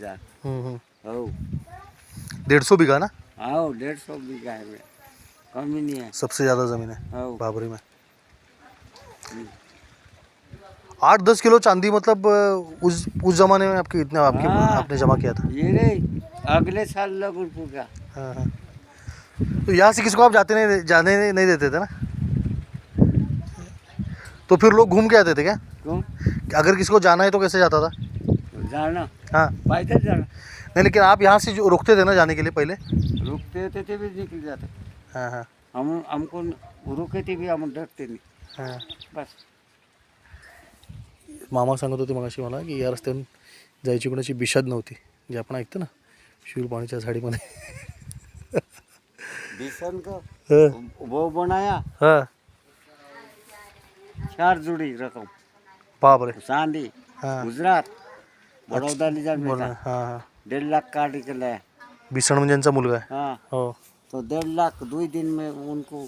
हज़ार हम्म, हम्म. हो डेढ़ सौ बीघा ना? आओ डेढ़ सौ बीघा है कम ही नहीं है। सबसे ज़्यादा ज़मीन है बाबरी में। आठ दस किलो चांदी मतलब उस उस जमाने में आपके इतने आपके हाँ। आपने जमा किया था। ये रे अगले साल लगन पूजा हाँ, हाँ। तो यहाँ से किसको आप जाते नहीं जाने नहीं देते थे ना? तो फिर लोग घूम के आते थे क्या? क्यों? अगर किसी को जाना है तो कैसे जाता था? जाना हाँ. पैदल जाना नहीं लेकिन आप यहाँ से जो रुकते थे ना जाने के लिए पहले? रुकते थे ते भी निकल जाते. हाँ हाँ. हम हमको रुके थे भी हम डरते नहीं. हाँ. बस. मामा सांगत होते मगाशी मला की या रस्त्यावरून जायची कोणाची बिशाद नव्हती. जे आपण ऐकतो ना शिवपाणीच्या झाडीमध्ये. बिसन का? हाँ. वो बनाया. हाँ. चार जोड़ी रकम. बाप रे चांदी हाँ. गुजरात. बड़ौदा ले जा बोला हाँ हाँ. डेढ़ लाख के लाया भीषण म्हणजे यांचा मुलगा आहे. हाँ. हो. तो डेढ़ लाख दो ही दिन में उनको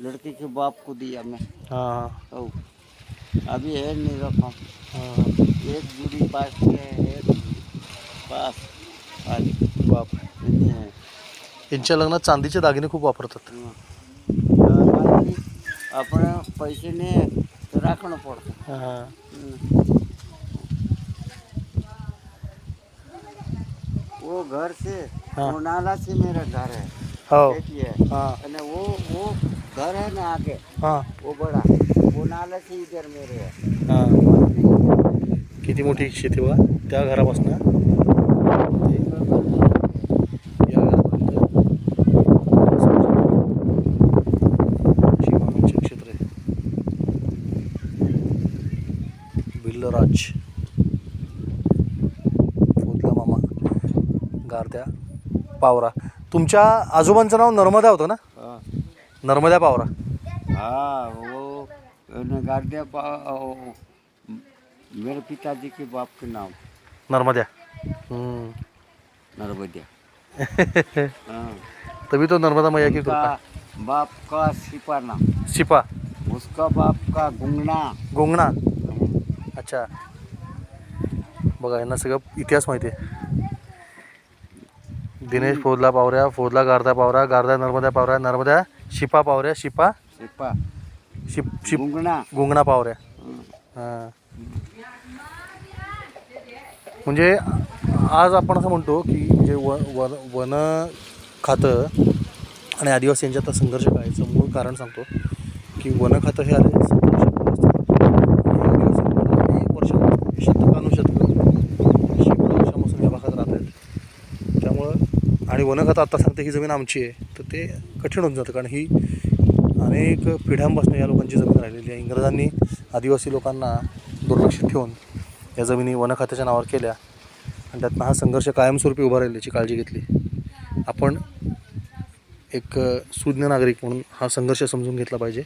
लड़के के बाप को दिया मैं. हाँ हाँ. तो अभी है नहीं हाँ एक जुड़ी पास है एक पास बाप. रे नहीं है. यांच्या लग्नात चांदीचे दागिने खूप वापरतात. हाँ। बाकी अपने पैसे है तो रखना पड़ता. हाँ हाँ. हम्म। वो घर से हाँ। वो नाला से मेरा घर है हो देखिए है हाँ અને वो वो घर है ना आगे हाँ वो बड़ा वो नाला से इधर मेरे है हां किती मोठी शेती बघा त्या घरापासून गारद्या पावरा. तुमच्या आजोबांचं नाव नर्मदा होतं ना? हाँ. नर्मदा पावरा. हाँ वो ने पा ओ, मेरे पिताजी के बाप के नाम नर्मद्या. हम्म. नर्मदिया. हाँ. तभी तो नर्मदा मैया की कृपा उसका बाप का सिपाना. शिपा उसका बाप का गुंगना. गोंगणा अच्छा. बघा यांना सगळं इतिहास माहिती आहे. दिनेश फोदला पावऱ्या फोदला गारदा पावरा गारदा नर्मदा पावऱ्या नर्मदा शिपा पावऱ्या शिपा शिप. शिप गुंगना गोंगणा. पावऱ्या. हाँ। म्हणजे आज आपण असं म्हणतो की जे व वन वन खातं आणि आदिवासी यांच्यात संघर्ष काय याचं मूळ कारण सांगतो की वन खातं हे आले सतराशे पन्नास आणि आदिवासी लोकं अनेक वर्षांपासून शतकानुशतकं शेकडो वर्षापासून या भागात राहत आहेत त्यामुळं आणि वन आत्ता सांगते ही जमीन आमची आहे तर ते कठीण होऊन जातं. कारण ही अनेक पिढ्यांपासून या लोकांची जमीन राहिलेली आहे. इंग्रजांनी आदिवासी लोकांना दुर्लक्षित ठेवून या जमिनी वनखात्याच्या नावावर केल्या. आणि त्यातनं हा संघर्ष कायमस्वरूपी उभा राहील याची काळजी घेतली. आपण एक सुज्ञ नागरिक म्हणून हा संघर्ष समजून घेतला पाहिजे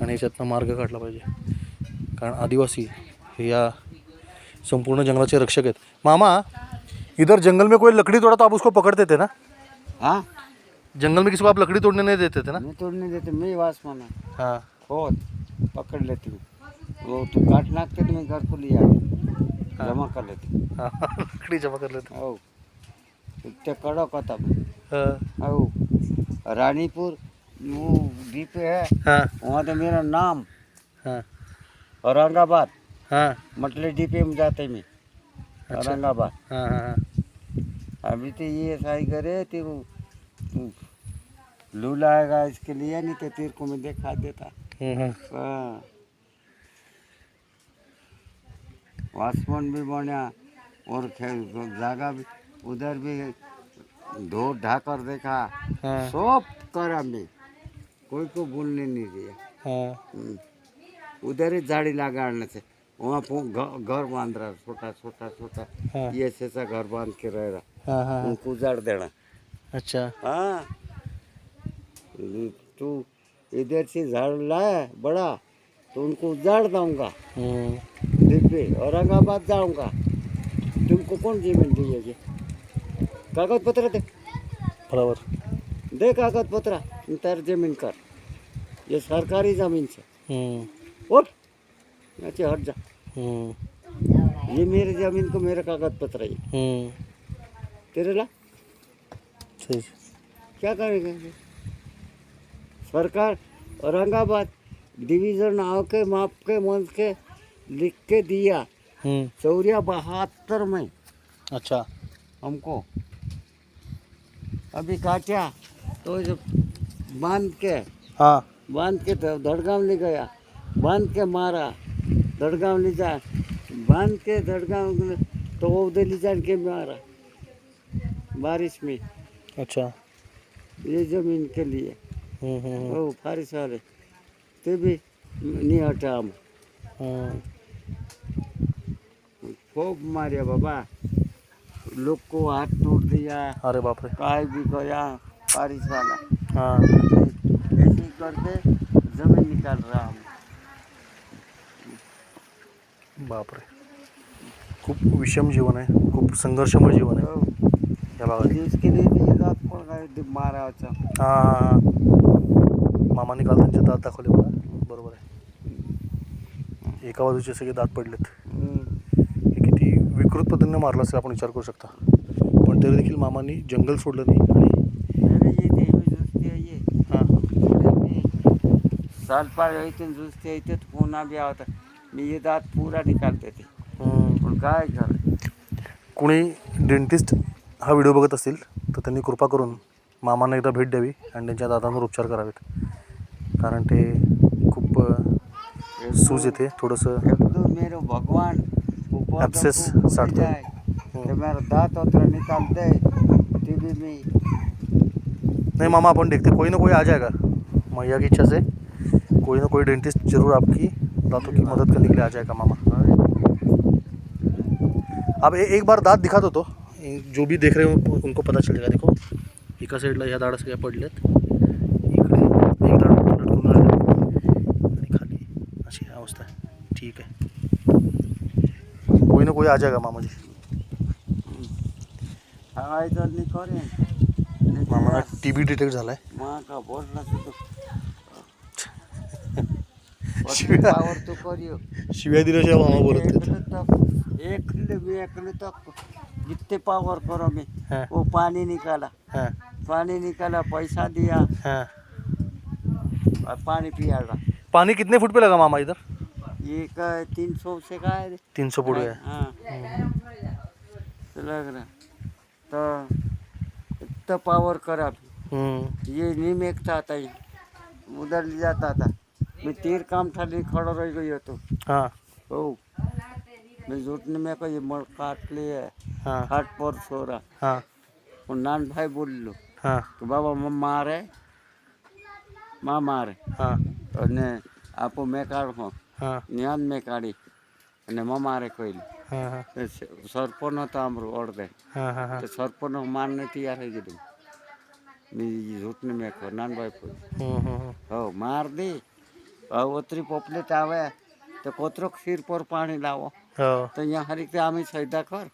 आणि याच्यातनं मार्ग काढला पाहिजे. कारण आदिवासी हे या संपूर्ण जंगलाचे रक्षक आहेत. मामा इधर जंगल में कोई लकड़ी तोड़ा तो आप उसको पकड़ते थे ना? हाँ? जंगल में किसी को आप लकड़ी तोड़ने नहीं देते थे ना? मैं तोड़ने देते मैं वास माना हाँ। खोद पकड़ लेती हूँ। वो तू काट नाकते तो मैं घर को ले आती जमा कर लेती हाँ। लकड़ी जमा कर लेते हो। इतने कड़क होता मैं। हाँ। रानीपुर वो डीप है। हाँ। वहाँ तो मेरा नाम। हाँ। औरंगाबाद। हाँ। मटले डीपे में जाते मैं। अच्छा। औरंगाबाद। हाँ हाँ अभी तो ये साई करे तो वो लू लाएगा इसके लिए नहीं तो तेरे को मैं दिखा देता। हाँ भी बना और जगह भी उधर भी धो ढाकर देखा हाँ। सब करा मैं। कोई को बोलने नहीं दिया। हाँ। हम्म। उधर ही झाड़ी लगाने से। वहाँ घर बाँध रहा छोटा छोटा छोटा। हाँ। ये ऐसा घर बाँध के रह रहा हाँ। हाँ उनको उजाड़ देना। अच्छा। हाँ। तू इधर से झाड़ लाया बड़ा तो उनको उजाड़ दूँगा हम्म, दिल्ली औरंगाबाद जाऊँगा। तुमको कौन ज़मीन दी है कागज़ पत्र दे। बराबर। दे कागज़ पत्र तर ज़मीन कर। ये सरकारी ज़मीन से। हम्म, उठ। से हट जा। हम्म, ये मेरे ज़मीन को मेरा कागज़ पत्र है। हम्म, तेरे ला? क्या करेंगे? सरकार औरंगाबाद डिवीज़न आव के माप के मंच के लिख के दिया। हम्म, चौरिया बहत्तर में। अच्छा। हमको। अभी काटा तो जब बाँध के हाँ। बाँध के तो धड़गांव ले गया बाँध के मारा। ले जा बाँध के धड़गांव तो वो उधर ले जान के मारा बारिश में। अच्छा। ये ज़मीन के लिए। हम्म, हम्म, वो बारिश वाले तो भी नहीं हटा हम। हम्म, खूब मारे बाबा लोग को हाथ तोड़ दिया अरे बापरे काय भी गया बारिश वाला। हाँ। ऐसे करके ज़मीन निकाल रहा हम। बापरे. खूप विषम जीवन आहे. खूप संघर्षमय जीवन आहे. तो या भागात. इसके लिए भी ये दांत पड़ गए दि- मारा होता हां. मामाने काल त्यांचे दात दाखवले बघा. बरोबर आहे. एका बाजूचे सगळे दात पडलेत. हे किती विकृत पद्धतीने मारलं असेल आपण विचार करू शकता. पण तरी देखील मामांनी जंगल सोडलं नाही आणि मेरे ये थे भी जुस्ती है ये हां. मी साल पार इतने जुस्ती है इतने पुन्हा भी आवता मी ये दांत पूरा निकालते थे हम्म. पण काय कर कोणी डेंटिस्ट हा व्हिडिओ बघत असतील तर त्यांनी कृपा करून मामांना एकदा भेट द्यावी आणि त्यांच्या दातांवर उपचार करावेत. कारण ते खूप सूज येते थोडंसं मेरे भगवान ऊपर तो Abscess खूब साटते. उठ जाए, तो मेरा दांत उतना निकालते ते भी मी नहीं मामा अपन देखते कोई ना कोई आ जाएगा. मैया की इच्छा से कोई ना कोई डेंटिस्ट जरूर आपकी दांतों की मदद करने के लिए आ जाएगा मामा। अब ए, एक बार दात दिखा दो तो। जो भी देख रहे हो उनको पता चलेगा। देखो एका साईडला ह्या दाडा सगळ्या पडल्यात इकडे एक दाड लटकून राहिलं आणि खाली अशी अवस्था आहे ठीक आहे कोई ना कोई आ जाएगा मामा जी। मामाला टी बी डिटेक्ट झाला आहे माँ का बोलना तो शिव्या. तो करियो शिव्या दिल्याशिवाय मामा बोलत नाहीत एकले तक एकले जितने पावर करो मैं. हाँ. वो पानी निकाला. हां. पानी निकाला पैसा दिया. हां. और पानी पिया रहा पानी कितने फुट पे लगा मामा इधर? ये का तीन सौ से का है तीन सौ फुट है हाँ. तो लग रहा. तो इतना पावर करा. हम्म, ये नहीं मेकता था ये. उधर ले जाता था મેં તેર કામ ઠાલી ખડો રહી ગયો હતો. હા. બહુ. મેં જૂઠને મેં કહ્યું મળ કાટ લે કાટ પર છોરા. હા. હું નાન ભાઈ બોલેલો હા. કે બાબા મમ્મા મારે? મા મારે? હા. અને આપો મેં કાઢો હા. જ્ઞાન મેં કાઢી અને મા મારે કહેલું સરપણ હતો આમરું અડધે. તો સરપણ માન નથી યાર કીધું બીજી જૂઠને મેં નાનભાઈ હો માર દે. ઓતરી પોપલેટ આવે તો કોતરો ખીર પર પાણી લાવો. તો અહીંયા હરી રીતે આમી સૈદા કર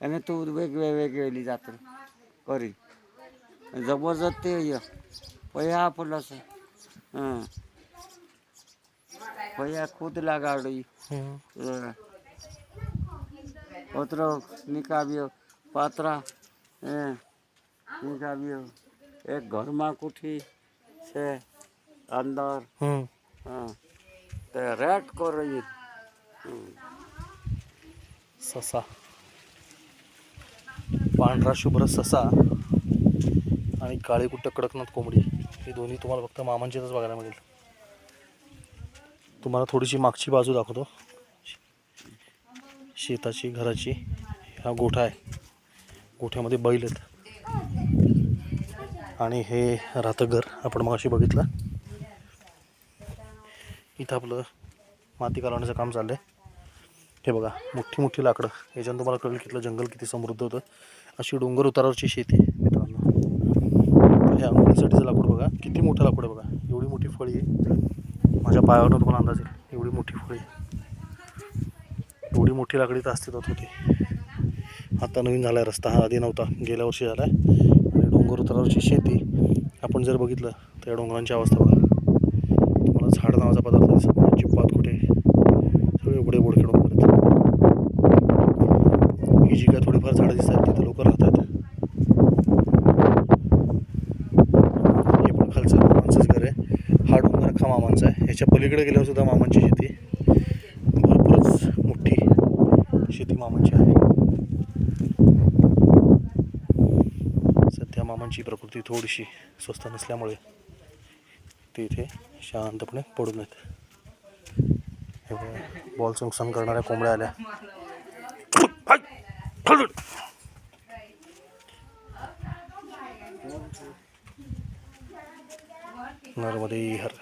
અને તું વેગ વેગ વેલી જાત્રી કરી. જબરજસ્તી અહીંયા. પૈયા આપેલા છે. હા પૈયા ખુદ લગાડી. કોતરો નીકાવ્યો પાત્રા એ નીકાવ્યો એક ઘરમાં કુઠી છે અંદર. હમ. ರೇಟ್ ಕೊರ ससा. पांढरा शुभ्र ससा आणि काळी कुट्ट कडकनाथ कोंबडी. हे दोन्ही तुम्हाला फक्त मामांचेच बघायला मिळेल. तुम्हाला थोडीशी मागची बाजू दाखवतो. शेताची घराची. हा गोठा आहे. गोठ्यामध्ये बैल आहेत. आणि हे राहतं घर आपण मग अशी बघितलं. इथं आपलं माती कालवण्याचं काम चाललं आहे हे बघा मोठी मोठी लाकडं. याच्यानं तुम्हाला कळेल कितलं जंगल किती समृद्ध होतं. अशी डोंगर उतारावरची शेती आहे मित्रांनो. हे आंघोळीसाठीचं लाकूड बघा. किती मोठं लाकूड आहे बघा. एवढी मोठी फळी आहे. माझ्या पायावरनं तुम्हाला अंदाज येईल एवढी मोठी फळी एवढी मोठी लाकडी तर अस्तित्वात होती. आता नवीन झाला आहे रस्ता. हा आधी नव्हता. गेल्या वर्षी झाला आहे आणि डोंगर उतारावरची शेती आपण जर बघितलं तर या डोंगरांची अवस्था बघा. झाड नावाचा पदार्थ दिसत नाही. चिप्पात कुठे. सगळे उघडे बोड खेळून परत ही जी काय थोडीफार झाडं दिसतात तिथे लोक राहतात. हे पण खालचं माणसंच घर आहे. हा डोंगर खा मामांचा आहे. ह्याच्या पलीकडे गेल्यावर सुद्धा मामांची शेती. भरपूरच मोठी शेती मामांची आहे. सध्या मामांची प्रकृती थोडीशी स्वस्त नसल्यामुळे ते इथे शांतपणे पडून येत बॉल बघा, नुकसान करणाऱ्या कोंबड्या आल्या. नर्मदे हर